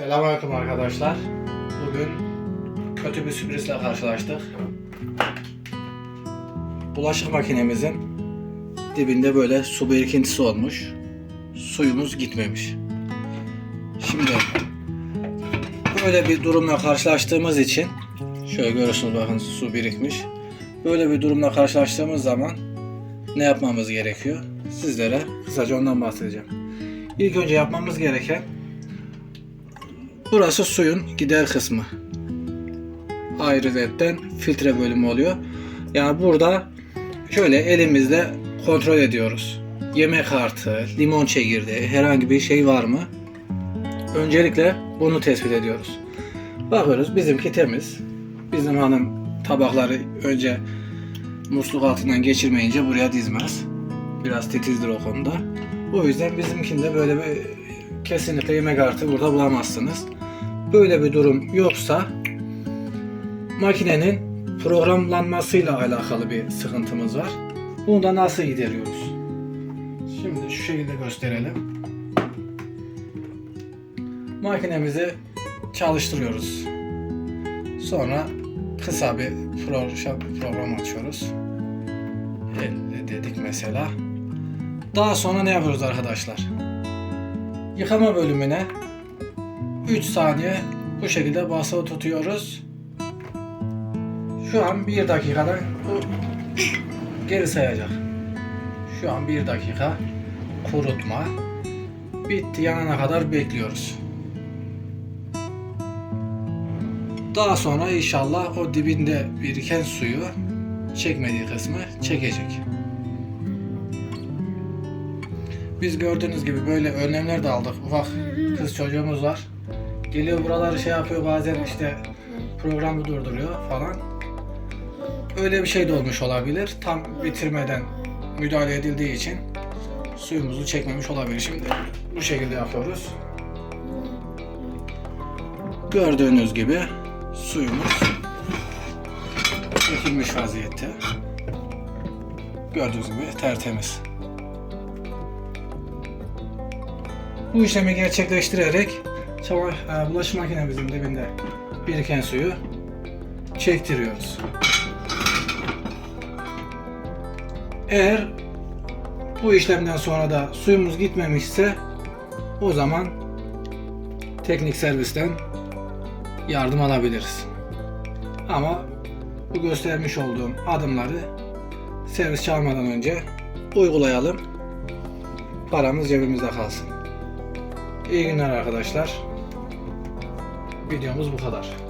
Selamünaleyküm arkadaşlar. Bugün kötü bir sürprizle karşılaştık. Bulaşık makinemizin dibinde böyle su birikintisi olmuş. Suyumuz gitmemiş. Şimdi böyle bir durumla karşılaştığımız için şöyle görüyorsunuz bakın su birikmiş. Böyle bir durumla karşılaştığımız zaman ne yapmamız gerekiyor? Sizlere kısaca ondan bahsedeceğim. İlk önce yapmamız gereken Burası suyun gider kısmı. Ayrıyetten filtre bölümü oluyor. Yani burada şöyle elimizle kontrol ediyoruz. Yemek artı, limon çekirdeği, herhangi bir şey var mı? Öncelikle bunu tespit ediyoruz. Bakıyoruz bizimki temiz. Bizim hanım tabakları önce musluk altından geçirmeyince buraya dizmez. Biraz titizdir o konuda. O yüzden bizimkinde böyle bir kesinlikle yemek artı burada bulamazsınız. Böyle bir durum yoksa makinenin programlanmasıyla alakalı bir sıkıntımız var. Bunu da nasıl gideriyoruz? Şimdi şu şekilde gösterelim. Makinemizi çalıştırıyoruz. Sonra kısa bir program, açıyoruz. Elle dedik mesela. Daha sonra ne yapıyoruz arkadaşlar? Yıkama bölümüne 3 saniye bu şekilde basılı tutuyoruz. Şu an 1 dakikada bu geri sayacak. Şu an 1 dakika kurutma. Bitti yanana kadar bekliyoruz. Daha sonra inşallah o dibinde biriken suyu çekmediği kısmı çekecek. Biz gördüğünüz gibi böyle önlemler de aldık. Ufak kız çocuğumuz var. Geliyor buraları şey yapıyor bazen işte programı durduruyor falan. Öyle bir şey de olmuş olabilir. Tam bitirmeden müdahale edildiği için suyumuzu çekmemiş olabilir. Şimdi bu şekilde yapıyoruz. Gördüğünüz gibi suyumuz çekilmiş vaziyette. Gördüğünüz gibi tertemiz. Bu işlemi gerçekleştirerek e, bulaşık makinemizin dibinde biriken suyu çektiriyoruz. Eğer bu işlemden sonra da suyumuz gitmemişse o zaman teknik servisten yardım alabiliriz. Ama bu göstermiş olduğum adımları servis çağırmadan önce uygulayalım. Paramız cebimizde kalsın. İyi günler arkadaşlar. Videomuz bu kadar.